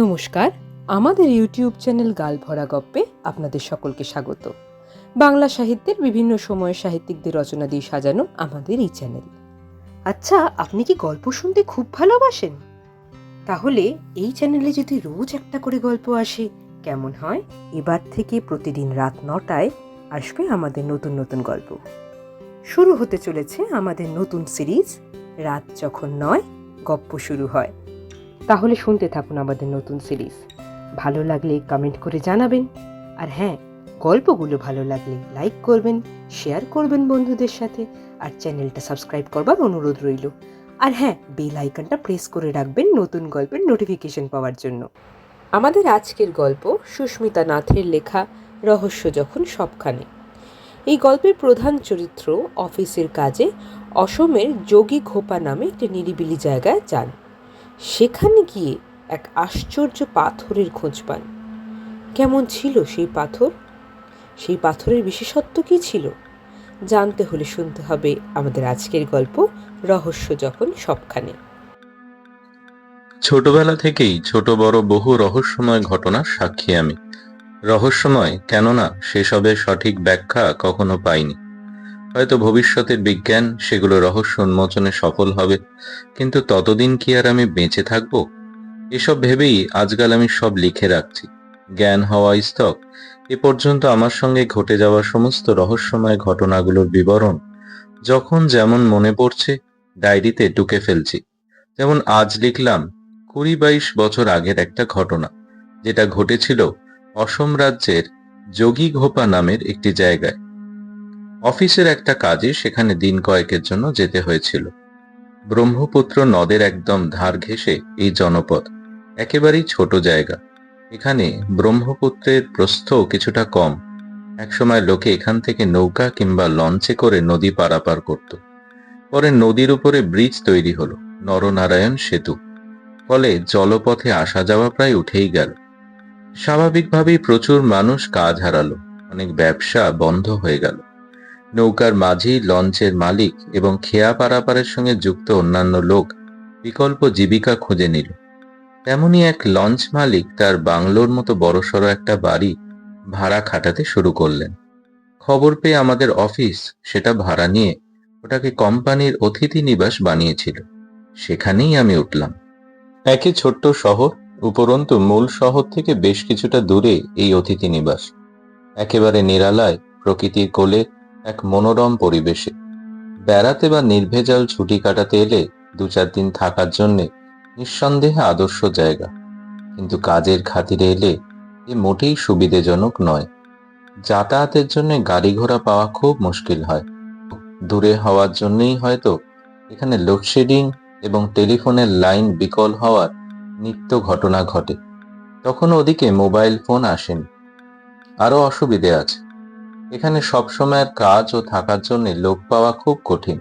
নমস্কার, আমাদের YouTube channel গাল ভরা গপ্পে আপনাদের সকলকে স্বাগত। বাংলা সাহিত্যের বিভিন্ন সময়ের সাহিত্যিকদের রচনা দিয়ে সাজানো আমাদের এই চ্যানেল। আচ্ছা আপনি কি গল্প শুনতে খুব ভালোবাসেন? তাহলে এই চ্যানেলে যদি রোজ একটা করে গল্প আসে, কেমন হয়? এবার থেকে প্রতিদিন রাত নটায় আসবে আমাদের নতুন নতুন গল্প। শুরু হতে চলেছে আমাদের নতুন সিরিজ, রাত যখন নয়, গপ্প শুরু হয়। তাহলে শুনতে থাকুন আমাদের নতুন সিরিজ। ভালো লাগলে কমেন্ট করে জানাবেন। আর হ্যাঁ গল্পগুলো ভালো লাগলে লাইক করবেন শেয়ার করবেন বন্ধুদের সাথে, আর চ্যানেলটা সাবস্ক্রাইব করবার অনুরোধ রইল। আর হ্যাঁ বেল আইকনটা প্রেস করে রাখবেন নতুন গল্পের নোটিফিকেশন পাওয়ার জন্য। আমাদের আজকের গল্প সুস্মিতা নাথের লেখা রহস্য যখন সবখানে এই গল্পের প্রধান চরিত্র অফিসের কাজে অসমের যোগী খোপা নামে একটি নিরিবিলি জায়গায় যান। সেখানে গিয়ে এক আশ্চর্য পাথরের খোঁজ পান। কেমন ছিল সেই পাথর? সেই পাথরের বিশেষত্ব কী ছিল? জানতে হলে শুনতে হবে আমাদের আজকের গল্প রহস্য যখন সবখানে। ছোটবেলা থেকেই ছোট বড় বহু রহস্যময় ঘটনার সাক্ষী আমি। রহস্যময় কেননা সেসবের সঠিক ব্যাখ্যা কখনো পাইনি। হয়তো ভবিষ্যতের বিজ্ঞান সেগুলো রহস্য উন্মোচনে সফল হবে, কিন্তু ততদিন কি আর আমি বেঁচে থাকব? এসব ভেবেই আজকাল আমি সব লিখে রাখছি। জ্ঞান হওয়া স্তক। এ পর্যন্ত আমার সঙ্গে ঘটে যাওয়া সমস্ত রহস্যময় ঘটনাগুলোর বিবরণ, যখন যেমন মনে পড়ছে, ডায়েরিতে টুকে ফেলছি। যেমন আজ লিখলাম, কুড়ি বাইশ বছর আগের একটা ঘটনা, যেটা ঘটেছিল অসম রাজ্যের যোগী ঘোপা নামের একটি জায়গায়। অফিসের একটা কাজে সেখানে দিন কয়েকের জন্য যেতে হয়েছিল। ব্রহ্মপুত্র নদের একদম ধার ঘেঁষে এই জনপদ একেবারেই ছোট জায়গা। এখানে ব্রহ্মপুত্রের প্রস্থ কিছুটা কম। একসময় লোকে এখান থেকে নৌকা কিংবা লঞ্চে করে নদী পারাপার করত। পরে নদীর উপরে ব্রিজ তৈরি হলো, নরনারায়ণ সেতু। ফলে জলপথে আসা যাওয়া প্রায় উঠেই গেল। স্বাভাবিকভাবেই প্রচুর মানুষ কাজ হারালো, অনেক ব্যবসা বন্ধ হয়ে গেল। নৌকার মাঝি, লঞ্চের মালিক এবং খেয়া পারাপারের সঙ্গে যুক্ত অন্যান্য লোক বিকল্প জীবিকা খুঁজে নিল। তেমনি এক লঞ্চ মালিক তার বাংলোর মতো বড়সড় একটা বাড়ি ভাড়া খাটাতে শুরু করলেন। খবর পেয়ে আমাদের অফিস সেটা ভাড়া নিয়ে ওটাকে কোম্পানির অতিথি নিবাস বানিয়েছিল। সেখানেই আমি উঠলাম। একে ছোট্ট শহর, উপরন্তু মূল শহর থেকে বেশ কিছুটা দূরে এই অতিথি নিবাস। একেবারে নিরালায়, প্রকৃতির কোলে এক মনোরম পরিবেশে। বেড়াতে বা নির্ভেজাল ছুটি কাটাতে এলে দু চার দিন থাকার জন্যে নিঃসন্দেহে আদর্শ জায়গা। কিন্তু কাজের খাতিরে এলে এ মোটেই সুবিধেজনক নয়। যাতায়াতের জন্য গাড়ি ঘোড়া পাওয়া খুব মুশকিল হয়। দূরে হওয়ার জন্যই হয়তো এখানে লোডশেডিং এবং টেলিফোনের লাইন বিকল হওয়ার নিত্য ঘটনা ঘটে। তখন ওদিকে মোবাইল ফোন আসেন। আরও অসুবিধে আছে। এখানে সবসময়ের কাজ ও থাকার জন্য লোক পাওয়া খুব কঠিন।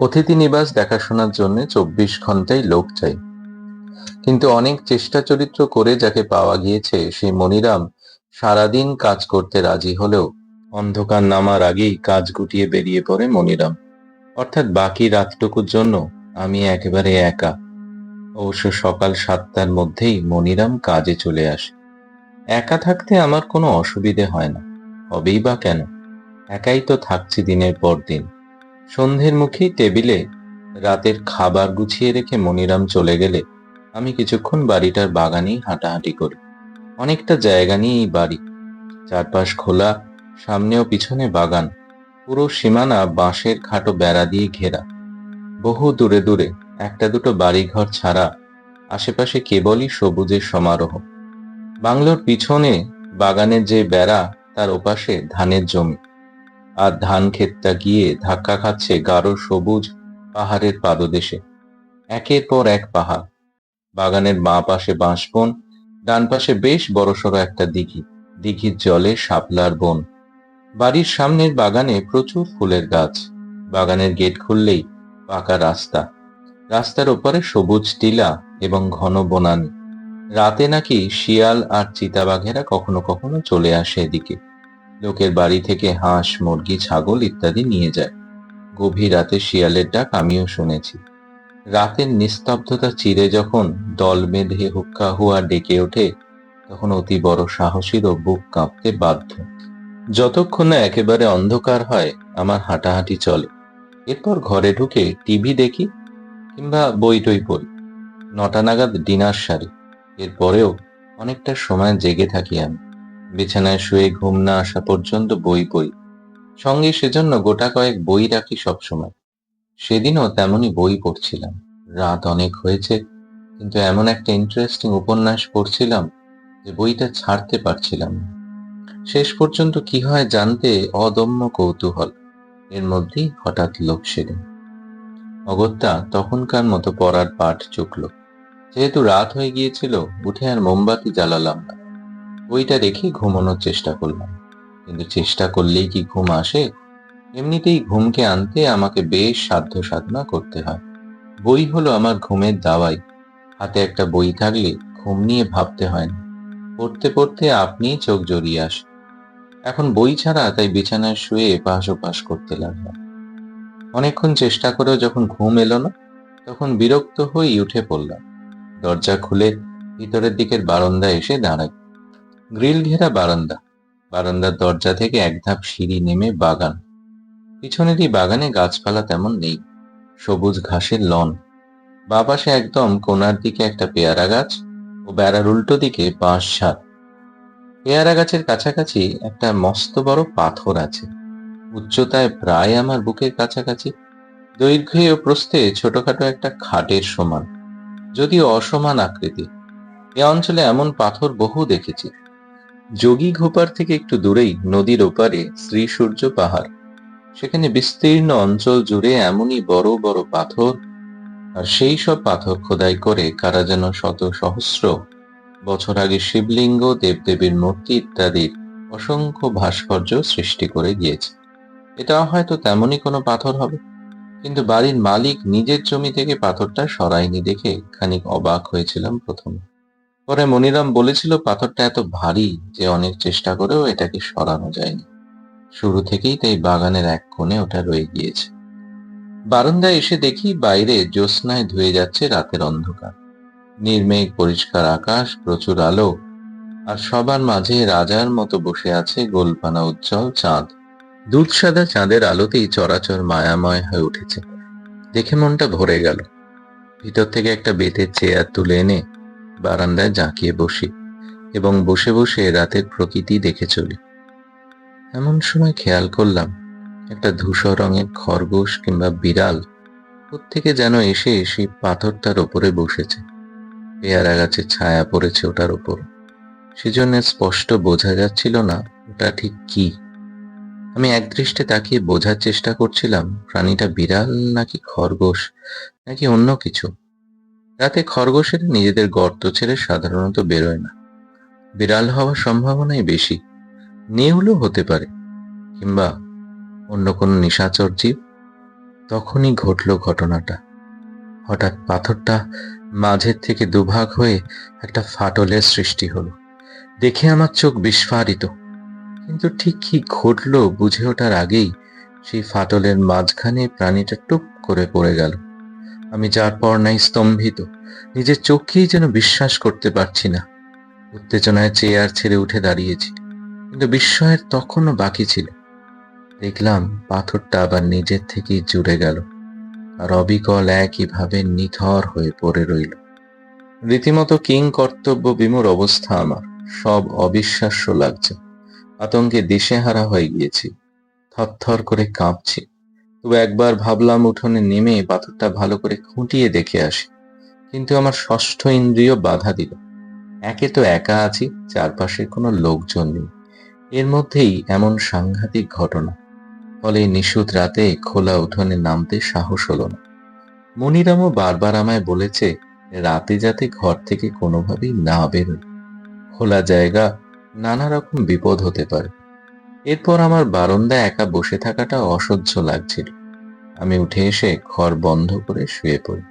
অতিথি নিবাস দেখাশোনার জন্য চব্বিশ ঘন্টাই লোক চাই। কিন্তু অনেক চেষ্টা চরিত্র করে যাকে পাওয়া গিয়েছে সেই মনিরাম সারাদিন কাজ করতে রাজি হলেও অন্ধকার নামার আগেই কাজ গুটিয়ে বেরিয়ে পড়ে মনিরাম। অর্থাৎ বাকি রাতটুকুর জন্য আমি একেবারে একা। অবশ্য সকাল সাতটার মধ্যেই মনিরাম কাজে চলে আসে। একা থাকতে আমার কোনো অসুবিধে হয় না। হবেই বা কেন? একাই তো থাকছি দিনের পর দিন। সন্ধ্যের মুখেই টেবিলে রাতের খাবার গুছিয়ে রেখে মনিরাম চলে গেলে আমি কিছুক্ষণ বাড়িটার বাগানেই হাঁটাহাঁটি করি। অনেকটা জায়গা নিয়েই বাড়ি। চারপাশ খোলা সামনে ও পিছনে বাগান। পুরো সীমানা বাঁশের খাটো বেড়া দিয়ে ঘেরা। বহু দূরে দূরে একটা দুটো বাড়িঘর ছাড়া আশেপাশে কেবলই সবুজের সমারোহ। বাংলোর পিছনে বাগানের যে বেড়া তার ওপাশে ধানের জমি। আর ধান ক্ষেতটা গিয়ে ধাক্কা খাচ্ছে গাঢ় সবুজ পাহাড়ের পাদদেশে। একের পর এক পাহাড়। বাগানের বাঁ পাশে বাঁশবন, ডান পাশে বেশ বড়সড় একটা দিঘি। দিঘির জলে শাপলার বন। বাড়ির সামনের বাগানে প্রচুর ফুলের গাছ। বাগানের গেট খুললেই পাকা রাস্তা। রাস্তার ওপারে সবুজ টিলা এবং ঘন বনানি। রাতে নাকি শিয়াল আর চিতাবাঘেরা কখনো কখনো চলে আসে এদিকে। লোকের বাড়ি থেকে হাঁস, মুরগি, ছাগল ইত্যাদি নিয়ে যায়। গভীর রাতে শিয়ালের ডাক আমিও শুনেছি। রাতের নিস্তব্ধতা চিরে যখন দল বেঁধে হুক্কা হুয়া ডেকে ওঠে, তখন অতি বড় সাহসীরও বুক কাঁপতে বাধ্য। যতক্ষণ না একেবারে অন্ধকার হয়, আমার হাঁটাহাঁটি চলে। এরপর ঘরে ঢুকে টিভি দেখি কিংবা বই টই পড়ি। নটা নাগাদ ডিনার সারি। এরপরেও অনেকটা সময় জেগে থাকি আমি। বিছানায় শুয়ে ঘুম না আসা পর্যন্ত বই পড়ি। সঙ্গে সেজন্য গোটা কয়েক বই রাখি সবসময়। সেদিনও তেমনই বই পড়ছিলাম। রাত অনেক হয়েছে, কিন্তু এমন একটা ইন্টারেস্টিং উপন্যাস পড়ছিলাম যে বইটা ছাড়তে পারছিলাম না। শেষ পর্যন্ত কি হয় জানতে অদম্য কৌতূহল। এর মধ্যেই হঠাৎ লোক সেদিন। অগত্যা তখনকার মতো পড়ার পাঠ চুকল। যেহেতু রাত হয়ে গিয়েছিল, উঠে আর মোমবাতি জ্বালালাম না। বইটা রেখে ঘুমানোর চেষ্টা করলাম। কিন্তু চেষ্টা করলেই কি ঘুম আসে? এমনিতেই ঘুমকে আনতে আমাকে বেশ সাধ্য সাধনা করতে হয়। বই হলো আমার ঘুমের দাওয়াই। হাতে একটা বই থাকলে ঘুম নিয়ে ভাবতে হয় না। পড়তে পড়তে আপনিই চোখ জড়িয়ে আসে। এখন বই ছাড়া তাই বিছানায় শুয়ে এপাশ ওপাশ করতে লাগলাম। অনেকক্ষণ চেষ্টা করেও যখন ঘুম এলো না, তখন বিরক্ত হয়ে উঠে পড়লাম। দরজা খুলে ভিতরের দিকের বারান্দায় এসে দাঁড়ায়। গ্রিল ঘেরা বারান্দা। বারান্দার দরজা থেকে এক ধাপ সিঁড়ি নেমে বাগান। পিছনেরই বাগানে গাছপালা তেমন নেই। সবুজ ঘাসের লন। বা পাশে একদম কোনার দিকে একটা পেয়ারা গাছ ও বেড়ার উল্টো দিকে বাঁশ ছাদ পেয়ারা গাছের কাছাকাছি একটা মস্ত বড় পাথর আছে। উচ্চতায় প্রায় আমার বুকের কাছাকাছি। দৈর্ঘ্যে ও প্রস্থে ছোটখাটো একটা খাটের সমান। যদিও অসমান আকৃতি। এ অঞ্চলে এমন পাথর বহু দেখেছি। যোগী ঘোপার থেকে একটু দূরেই নদীর ওপারে শ্রী সূর্য পাহাড়। সেখানে বিস্তীর্ণ অঞ্চল জুড়ে এমনই বড় বড় পাথর, আর সেই সব পাথর খোদাই করে কারা যেন শত সহস্র বছর আগে শিবলিঙ্গ, দেবদেবীর মূর্তি ইত্যাদির অসংখ্য ভাস্কর্য সৃষ্টি করে গিয়েছে। এটা হয়তো তেমনই কোনো পাথর হবে। কিন্তু বাড়ির মালিক নিজের জমি থেকে পাথরটা সরায়নি দেখে খানিক অবাক হয়েছিলাম প্রথমে। পরে মনিরাম বলেছিল, পাথরটা এত ভারী যে অনেক চেষ্টা করেও এটাকে সরানো যায়নি। শুরু থেকেই তাই বাগানের এক কোণে ওটা রয়ে গিয়েছে। বারান্দায় এসে দেখি বাইরে জ্যোৎস্নায় ধুয়ে যাচ্ছে রাতের অন্ধকার। নির্মেঘ, পরিষ্কার আকাশ, প্রচুর আলো, আর সবার মাঝে রাজার মতো বসে আছে গোলপানা উজ্জ্বল চাঁদ। দুধ সাদা চাঁদের আলোতেই চরাচর মায়াময় হয়ে উঠেছে। দেখে মনটা ভরে গেল। ভিতর থেকে একটা বেতের চেয়ার তুলে এনে বারান্দায় জাঁকিয়ে বসি এবং বসে বসে রাতের প্রকৃতি দেখে চলি। এমন সময় খেয়াল করলাম, একটা ধূসর রঙের খরগোশ কিংবা বিড়াল থেকে যেন এসে সেই পাথরটার ওপরে বসেছে। পেয়ারা গাছের ছায়া পড়েছে ওটার ওপর। সেজন্য স্পষ্ট বোঝা যাচ্ছিল না ওটা ঠিক কি। আমি একদৃষ্টে তাকিয়ে বোঝার চেষ্টা করছিলাম, প্রাণীটা বিড়াল নাকি খরগোশ, নাকি অন্য কিছু? রাতে খরগোশের নিজেদের গর্ত ছেড়ে সাধারণত বেরোয় না। বিড়াল হওয়ার সম্ভাবনাই বেশি। নেউলও হতে পারে, কিংবা অন্য কোনো নিশাচর জীব। তখনই ঘটল ঘটনাটা। হঠাৎ পাথরটা মাঝের থেকে দুভাগ হয়ে একটা ফাটলের সৃষ্টি হলো। দেখে আমার চোখ বিস্ফারিত। কিন্তু ঠিক কি ঘটলো বুঝে ওঠার আগেই সেই ফাটলের মাঝখানে প্রাণীটা টুপ করে পড়ে গেল। আমি যার পর নাই স্তম্ভিত, নিজের চোখকেই যেন বিশ্বাস করতে পারছি না। উত্তেজনায় চেয়ার ছেড়ে উঠে দাঁড়িয়েছি, কিন্তু বিস্ময়ের তখনও বাকি ছিল। দেখলাম পাথরটা আবার নিজের থেকেই জুড়ে গেল আর অবিকল একইভাবে নিথর হয়ে পড়ে রইল। রীতিমতো কিং কর্তব্য বিমূর অবস্থা আমার, সব অবিশ্বাস্য লাগছে। আতঙ্কে দিশেহারা হয়ে গিয়েছি। থরথর করে কাঁপছি। তবু একবার ভাবলাম উঠোনে নেমে পাথরটা ভালো করে খুঁটিয়ে দেখে আসি। কিন্তু আমার ষষ্ঠ ইন্দ্রিয় বাধা দিল। একে তো একা আছি চারপাশে কোনো লোকজন নেই। এর মধ্যেই এমন সাংঘাতিক ঘটনা। ফলে নিশুত রাতে খোলা উঠোনে নামতে সাহস হলো না। মনিরামও বারবার আমায় বলেছে, রাতে যাতে ঘর থেকে কোনোভাবেই না বেরোয়। খোলা জায়গা নানা রকম বিপদ হতে পারে। এরপর আমার বারান্দায় একা বসে থাকাটা অসহ্য লাগছিল। আমি উঠে এসে ঘর বন্ধ করে শুয়ে পড়ি।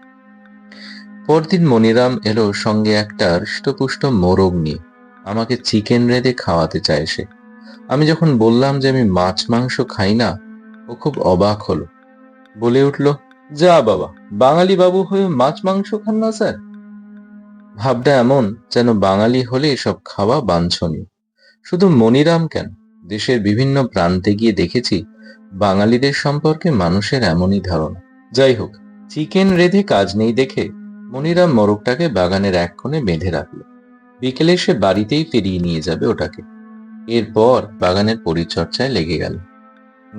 পরদিন মনিরাম এলো সঙ্গে একটা হৃষ্টপুষ্ট মোরগ নিয়ে। আমাকে চিকেন রেঁধে খাওয়াতে চায় সে। আমি যখন বললাম যে আমি মাছ মাংস খাই না, ও খুব অবাক হলো। বলে উঠল, যা বাবা, বাঙালি বাবু হয়ে মাছ মাংস খান না স্যার? ভাবটা এমন যেন বাঙালি হলে এসব খাওয়া বাঞ্ছনীয়। শুধু মনিরাম কেন? দেশের বিভিন্ন প্রান্তে গিয়ে দেখেছি বাঙালিদের সম্পর্কে মানুষের এমনই ধারণা। যাই হোক, চিকেন রেধে কাজ নেই দেখে মনিরাম মোরগটাকে বাগানের এক কোণে বেঁধে রাখল। বিকেলে সে বাড়িতেই ফিরিয়ে নিয়ে যাবে ওটাকে। এরপর বাগানের পরিচর্যায় লেগে গেল।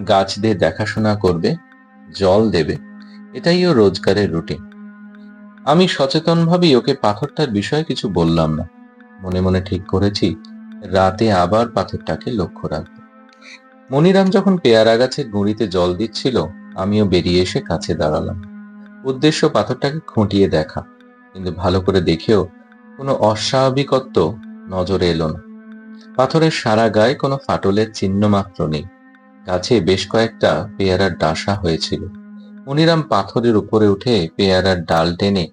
গাছদের দেখাশোনা করবে, জল দেবে, এটাই ও রোজগারের রুটিন। আমি সচেতনভাবেই ওকে পাথরটার বিষয়ে কিছু বললাম না। মনে মনে ঠিক করেছি, রাতে আবার পাথরটাকে লক্ষ্য রাখব। মনিরাম যখন পেয়ারা গাছের গুঁড়িতে জল দিচ্ছিল, আমিও বেরিয়ে এসে কাছে দাঁড়ালাম। উদ্দেশ্য পাথরটাকে খুঁটিয়ে দেখা, কিন্তু ভালো করে দেখেও, কোনো অস্বাভাবিকত্ব নজরে এলো না। পাথরের সারা গায়ে কোনো ফাটলের চিহ্ন মাত্র নেই। গাছে বেশ কয়েকটা পেয়ারার ডাসা হয়েছিল। মনিরাম পাথরের উপরে উঠে পেয়ারার ডাল টেনে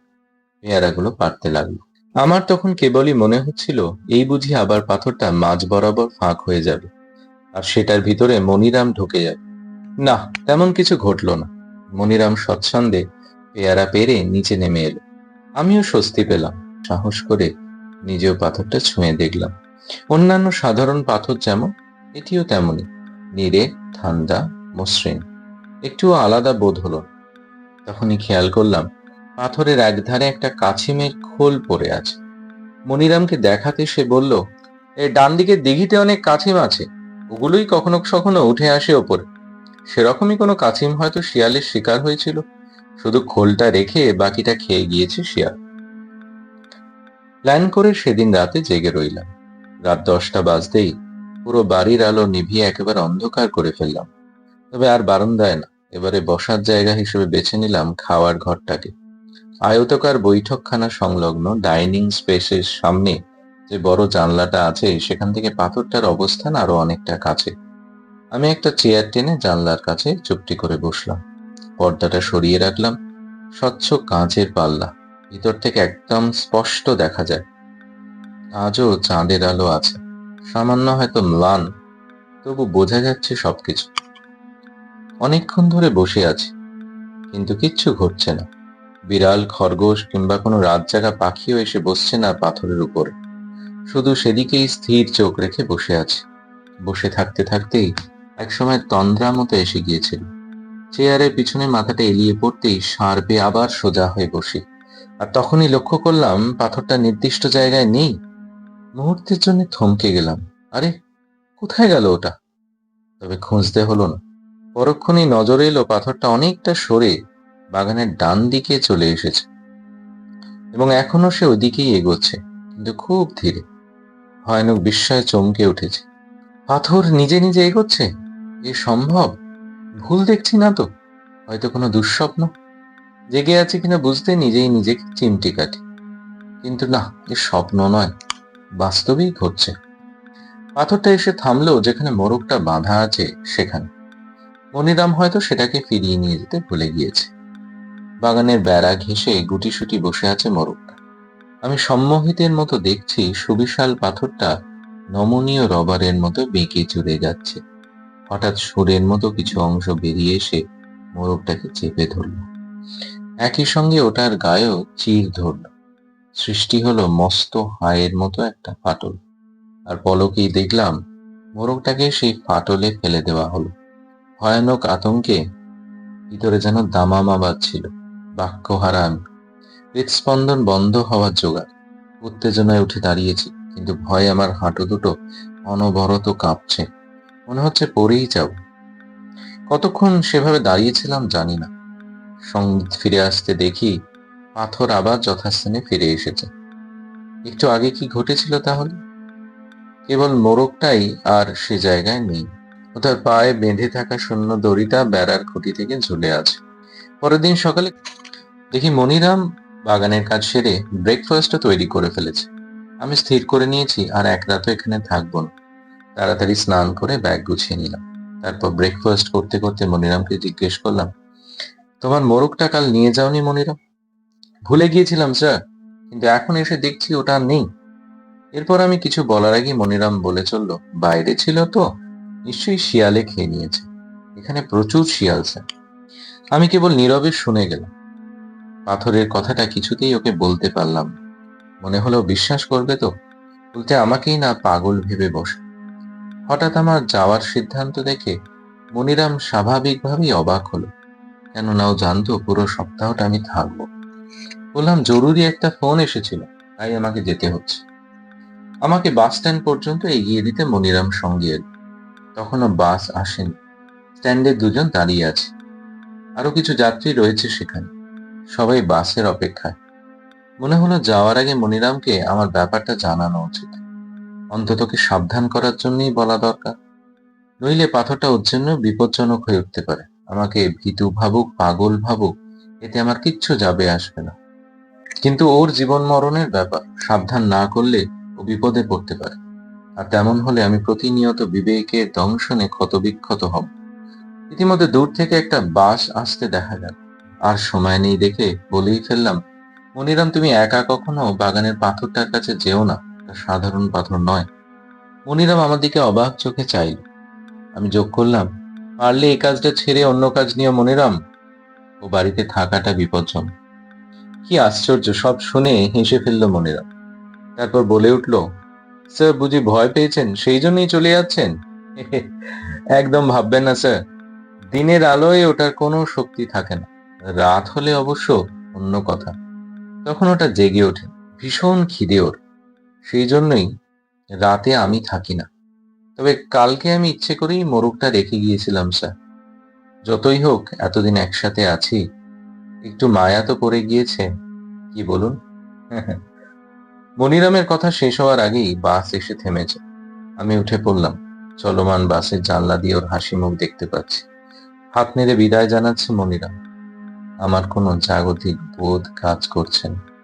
পেয়ারাগুলো পারতে লাগল। আমার তখন কেবলই মনে হচ্ছিল, এই বুঝি আবার পাথরটা মাঝ বরাবর ফাঁক হয়ে যাবে, আর সেটার ভিতরে মনিরাম ঢুকে যাবে। না, তেমন কিছু ঘটলো না। মনিরাম স্বচ্ছন্দে পেয়ারা পেরে নিচে নেমে এলো। আমিও স্বস্তি পেলাম, সাহস করে নিজেও পাথরটা ছুঁয়ে দেখলাম। অন্যান্য সাধারণ পাথর যেমন, এটিও তেমনই নিরে ঠান্ডা, মসৃণ। একটু আলাদা বোধ হলো তখনই খেয়াল করলাম পাথরের একধারে একটা কাছিমের খোল পড়ে আছে। মনিরামকে দেখাতে সে বলল এই ডান দিকের দিঘিতে অনেক কাছিম আছে। ওগুলোই কখনো কখনো উঠে আসে ওপরে। সেরকমই কোনো কাছিম হয়তো শিয়ালের শিকার হয়েছিল। শুধু খোলটা রেখে বাকিটা খেয়ে গিয়েছে শিয়াল। প্ল্যান করে সেদিন রাতে জেগে রইলাম। রাত দশটা বাজতেই পুরো বাড়ির আলো নিভিয়ে একেবারে অন্ধকার করে ফেললাম। তবে আর বারান্দায় না, এবারে বসার জায়গা হিসেবে বেছে নিলাম খাওয়ার ঘরটাকে। আয়তকার বৈঠকখানা সংলগ্ন ডাইনিং স্পেসের সামনে যে বড় জানলাটা আছে, সেখান থেকে পাথরটার অবস্থান আরও অনেকটা কাছে। আমি একটা চেয়ার টেনে জানলার কাছে চুপটি করে বসলাম। পর্দাটা সরিয়ে রাখলাম, স্বচ্ছ কাঁচের পাল্লা। ভিতর থেকে একদম স্পষ্ট দেখা যায় আজও চাঁদের আলো আছে। সামান্য হয়তো ম্লান, তবু বোঝা যাচ্ছে সবকিছু। অনেকক্ষণ ধরে বসে আছি, কিন্তু কিচ্ছু ঘটছে না। বিড়াল, খরগোশ কিংবা কোনো রাত জাগা পাখিও এসে বসছে না পাথরের উপর। শুধু সেদিকেই স্থির চোখ রেখে বসে আছে। বসে থাকতে থাকতেই একসময় তন্দ্রা মতো এসে গিয়েছিল। চেয়ারের পিছনে মাথাটা এলিয়ে পড়তেই সারবে আবার সোজা হয়ে বসি। আর তখনই লক্ষ্য করলাম, পাথরটা নির্দিষ্ট জায়গায় নেই। মুহূর্তের জন্য থমকে গেলাম। আরে, কোথায় গেল ওটা? তবে খুঁজতে হলো না। পরক্ষণেই নজরে এলো পাথরটা অনেকটা সরে বাগানের ডান দিকে চলে এসেছে। এবং এখনও সে ওইদিকেই এগোচ্ছে, কিন্তু খুব ধীরে। ভয়ানক বিস্ময়ে চমকে উঠেছে। পাথর নিজে নিজে এগোচ্ছে? এ সম্ভব? ভুল দেখছি না তো। হয়তো কোনো দুঃস্বপ্ন। জেগে আছে কিনা বুঝতে নিজেই নিজেকে চিমটি কাটি। কিন্তু না, এ স্বপ্ন নয়, বাস্তবেই ঘটছে। পাথরটা এসে থামলো যেখানে মোরগটা বাঁধা আছে সেখানে। মনিরাম হয়তো সেটাকে ফিরিয়ে নিয়ে যেতে ভুলে গিয়েছে। বাগানের বেড়া ঘেঁষে গুটিসুটি বসে আছে মোরগটা আমি সম্মোহিতের মতো দেখছি সুবিশাল পাথরটা নমনীয় রবারের মতো বেঁকে চড়ে যাচ্ছে। হঠাৎ সুরের মতো কিছু অংশ বেরিয়ে এসে মোরগটাকে চেপে ধরল। একই সঙ্গে ওটার গায়েও চির ধরল। সৃষ্টি হলো মস্ত হায়ের মতো একটা ফাটল। আর পলকেই দেখলাম মোরগটাকে সেই ফাটলে ফেলে দেওয়া হলো। ভয়ানক আতঙ্কে ভিতরে যেন দামামা বাজছিল বাক্য হারা আমি হৃদস্পন্দন বন্ধ হওয়ার জোগাড়। উত্তেজনায় উঠে দাঁড়িয়েছি, কিন্তু ভয় আমার হাঁটু দুটো অনবরত কাঁপছে। মনে হচ্ছে পড়েই যাব। কতক্ষণ সেভাবে দাঁড়িয়েছিলাম জানি না। সংগীত ফিরে আসতে দেখি পাথর আবার যথাস্থানে ফিরে এসেছে। একটু আগে কি ঘটেছিল তাহলে? কেবল মোরগটাই আর সে জায়গায় নেই। ওটার পায়ে বেঁধে থাকা শূন্য দড়িটা বেড়ার খুঁটি থেকে ঝুলে আছে। পরের দিন সকালে দেখি মনিরাম বাগানের কাজ সেরে ব্রেকফাস্টও তৈরি করে ফেলেছে। আমি স্থির করে নিয়েছি আর এক রাতও এখানে থাকব না। তাড়াতাড়ি স্নান করে ব্যাগ গুছিয়ে নিলাম। তারপর ব্রেকফাস্ট করতে করতে মনিরামকে জিজ্ঞেস করলাম, তোমার মোরগটা কাল নিয়ে যাওনি মনিরাম? ভুলে গিয়েছিলাম, স্যার। কিন্তু এখন এসে দেখছি ওটা নেই। এরপর আমি কিছু বলার আগে মনিরাম বলে চলল, বাইরে ছিল তো, নিশ্চয়ই শিয়ালে খেয়ে নিয়েছে। এখানে প্রচুর শিয়াল, স্যার। আমি কেবল নীরবে শুনে গেলাম। পাথরের কথাটা কিছুতেই ওকে বলতে পারলাম মনে হলো বিশ্বাস করবে তো? বলতে আমাকেই না পাগল ভেবে বসে। হঠাৎ আমার যাওয়ার সিদ্ধান্ত দেখে মনিরাম স্বাভাবিকভাবেই অবাক হলো। কেননা ও জানতো পুরো সপ্তাহটা আমি থাকব। বললাম, জরুরি একটা ফোন এসেছিল, তাই আমাকে যেতে হচ্ছে। আমাকে বাস স্ট্যান্ড পর্যন্ত এগিয়ে দিতে মনিরাম সঙ্গে এলো। তখনও বাস আসেনি। স্ট্যান্ডে দুজন দাঁড়িয়ে আছে। আরও কিছু যাত্রী রয়েছে সেখানে। সবাই বাসের অপেক্ষায়। মনে হলো যাওয়ার আগে মনিরামকে আমার ব্যাপারটা জানানো উচিত। অন্ততকে সাবধান করার জন্যই বলা দরকার। নইলে পাথরটা ওর জন্য বিপজ্জনক হয়ে উঠতে পারে। আমাকে ভীতু ভাবুক, পাগল ভাবুক, এতে আমার কিচ্ছু যাবে আসবে না। কিন্তু ওর জীবন মরণের ব্যাপার সাবধান না করলে ও বিপদে পড়তে পারে। আর তেমন হলে আমি প্রতিনিয়ত বিবেকের দংশনে ক্ষতবিক্ষত হব। ইতিমধ্যে দূর থেকে একটা বাস আসতে দেখা গেল। আর সময় নেই দেখে বলেই ফেললাম, মনিরাম, তুমি একা কখনো বাগানের পাথরটার কাছে যেও না। সাধারণ পাথর নয়। মনিরাম আমার দিকে অবাক চোখে চাইল। আমি যোগ করলাম, পারলে এই কাজটা ছেড়ে অন্য কাজ নিয়ে মনিরাম। ও বাড়িতে থাকাটা বিপজ্জনক। কি আশ্চর্য, সব শুনে হেসে ফেলল মনিরাম। তারপর বলে উঠল, স্যার, বুঝি ভয় পেয়েছেন, সেই জন্যই চলে যাচ্ছেন? একদম ভাববেন না, স্যার। দিনের আলোয় ওটার কোনো শক্তি থাকে না। রাত হলে অবশ্য অন্য কথা। তখন ওটা জেগে ওঠে, ভীষণ খিদে ওর। সেই জন্যই রাতে আমি থাকি না। তবে কালকে আমি ইচ্ছে করেই মোরগটা রেখে গিয়েছিলাম, স্যার। যতই হোক, এতদিন একসাথে আছি। একটু মায়া তো পড়ে গিয়েছে, কি বলুন? মনিরামের কথা শেষ হওয়ার আগেই বাস এসে থেমেছে। আমি উঠে পড়লাম, চলমান বাসের জানলা দিয়ে ওর হাসি মুখ দেখতে পাচ্ছি। হাত নেড়ে বিদায় জানাচ্ছে মনিরাম। আমার কোনো জাগতিক বোধ কাজ করছে না।